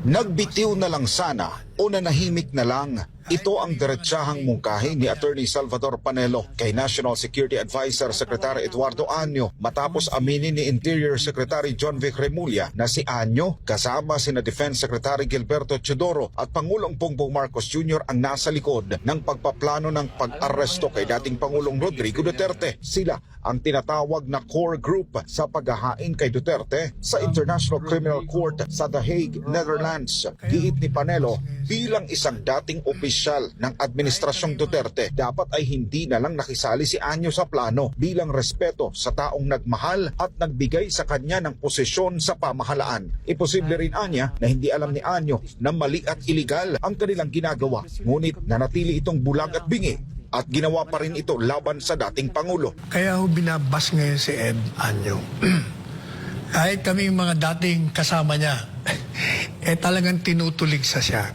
Nagbitiw na lang sana o nanahimik na lang. Ito ang diretsahang mungkahi ni Attorney Salvador Panelo kay National Security Advisor Secretary Eduardo Anyo matapos aminin ni Interior Secretary John Vic Remulla na si Anyo kasama sina Defense Secretary Gilberto Chodoro at Pangulong Bongbong Marcos Jr. ang nasa likod ng pagpaplano ng pag-aresto kay dating Pangulong Rodrigo Duterte. Sila ang tinatawag na core group sa paghahain kay Duterte sa International Criminal Court sa The Hague, Netherlands. Giit ni Panelo, bilang isang dating opisyal ng Administrasyong Duterte, dapat ay hindi na lang nakisali si Anyo sa plano bilang respeto sa taong nagmahal at nagbigay sa kanya ng posisyon sa pamahalaan. Imposible rin anya na hindi alam ni Anyo na mali at iligal ang kanilang ginagawa. Ngunit nanatili itong bulag at bingi at ginawa pa rin ito laban sa dating Pangulo. Kaya ho binabas ngayon si Ed Anyo. Kahit kami mga dating kasama niya, eh talagang tinutulig sa siya.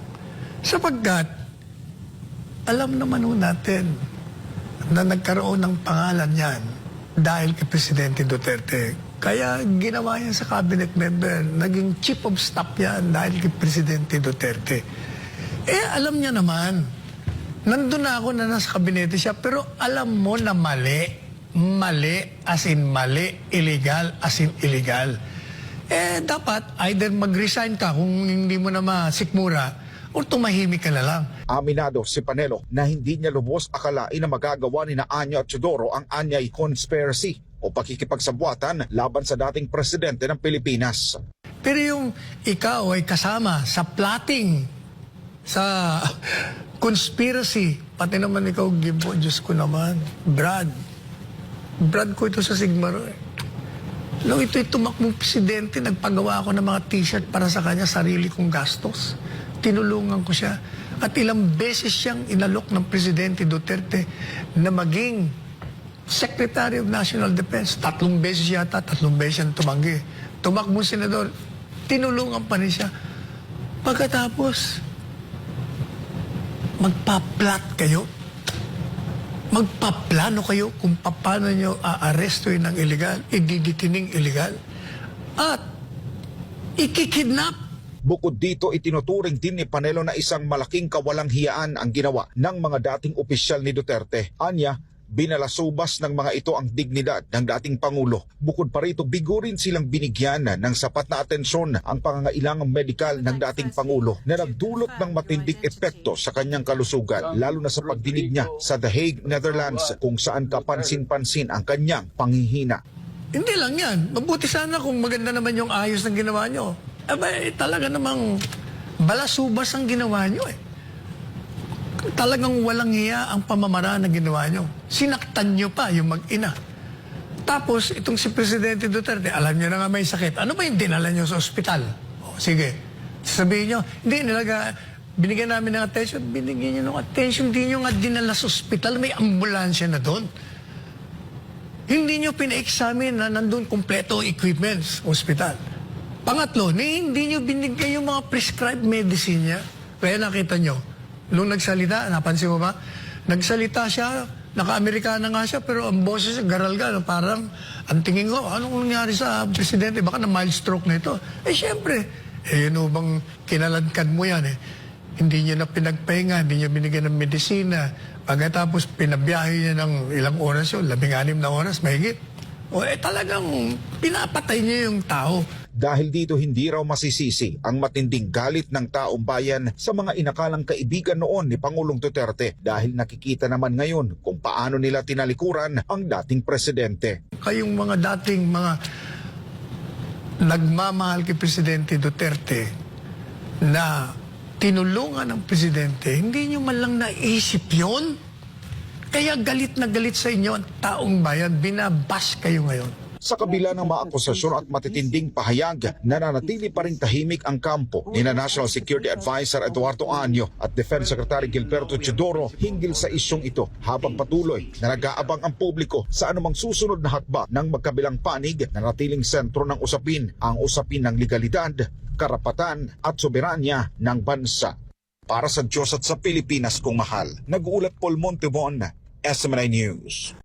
Sapagkat, alam naman ho natin na nagkaroon ng pangalan yan dahil kay Presidente Duterte. Kaya ginawa yan sa cabinet member, naging chief of staff yan dahil kay Presidente Duterte. Eh, alam niya naman, nandun na ako na nasa kabinete siya, pero alam mo na mali. Mali, as in mali, illegal, as in illegal. Eh, dapat either mag-resign ka kung hindi mo na masikmura o tumahimik ka na lang. Aminado si Panelo na hindi niya lubos akalain na magagawa ni na Anya at Chodoro ang Anyay Conspiracy o pakikipagsabuatan laban sa dating presidente ng Pilipinas. Pero yung ikaw ay kasama sa plotting, sa conspiracy, pati naman ikaw, Gibo, Diyos ko naman, Brad. Brad ko ito sa Sigma Ro, eh. Nung ito'y tumakbong presidente, nagpagawa ako ng mga t-shirt para sa kanya, sarili kong gastos. Tinulungan ko siya. At ilang beses siyang inalok ng Presidente Duterte na maging Secretary of National Defense. Tatlong beses yata, tatlong beses siyang tumanggi. Tumakbong senador, tinulungan pa rin siya. Pagkatapos, magpa-plot kayo. Magpaplano kayo kung paano nyo aarestuin ng illegal, ididitining illegal, at ikikidnap. Bukod dito, itinuturing din ni Panelo na isang malaking kawalang hiyaan ang ginawa ng mga dating opisyal ni Duterte. Anya, binalasubas ng mga ito ang dignidad ng dating Pangulo. Bukod pa rito, bigo rin silang binigyan ng sapat na atensyon ang pangangailangang medikal ng dating Pangulo na nagdulot ng matinding epekto sa kanyang kalusugan, lalo na sa pagdinig niya sa The Hague, Netherlands, kung saan kapansin-pansin ang kanyang panghihina. Hindi lang yan. Mabuti sana kung maganda naman yung ayos ng ginawa nyo. Aba, eh, talaga namang balasubas ang ginawa nyo eh. Talagang walang hiya ang pamamaraan na ginawa nyo. Sinaktan nyo pa yung mag-ina. Tapos, itong si Presidente Duterte, alam nyo na nga may sakit. Ano ba yung dinala nyo sa ospital? O, sige. Sabihin nyo, hindi, nilaga, binigyan namin ng attention, binigyan nyo ng attention, hindi nyo nga dinala sa ospital, may ambulansya na doon. Hindi nyo pina-examine na nandun kompleto equipments, ospital. Pangatlo, ni hindi nyo binigay yung mga prescribed medicine niya. Kaya nakita nyo, nung nagsalita, napansin mo ba? Nagsalita siya, naka-Amerikana nga siya, pero ang boses niya, garal ka, parang, ang tingin ko, anong nangyari sa presidente? Baka na mild stroke na ito. Eh, syempre, eh, yun bang kinaladkad mo yan eh. Hindi niya na pinagpahinga, hindi niya binigyan ng medisina. Pagkatapos, pinabiyahe niya ng ilang oras yun, labing-anim na oras, mahigit. O eh, talagang pinapatay niya yung tao. Dahil dito hindi raw masisisi ang matinding galit ng taong bayan sa mga inakalang kaibigan noon ni Pangulong Duterte dahil nakikita naman ngayon kung paano nila tinalikuran ang dating presidente. Kayong mga dating mga nagmamahal kay Presidente Duterte na tinulungan ng Presidente, hindi nyo man lang naisip yon. Kaya galit na galit sa inyo ang taong bayan, binabas kayo ngayon. Sa kabila ng mga akusasyon at matitinding pahayag, nananatili pa rin tahimik ang kampo ni na National Security Advisor Eduardo Anyo at Defense Secretary Gilberto Chodoro hinggil sa isyong ito habang patuloy na nag-aabang ang publiko sa anumang susunod na hakbang ng magkabilang panig na natiling sentro ng usapin, ang usapin ng legalidad, karapatan at soberanya ng bansa. Para sa Diyos at sa Pilipinas kong mahal, nag-uulat Paul Montebon, SMNI News.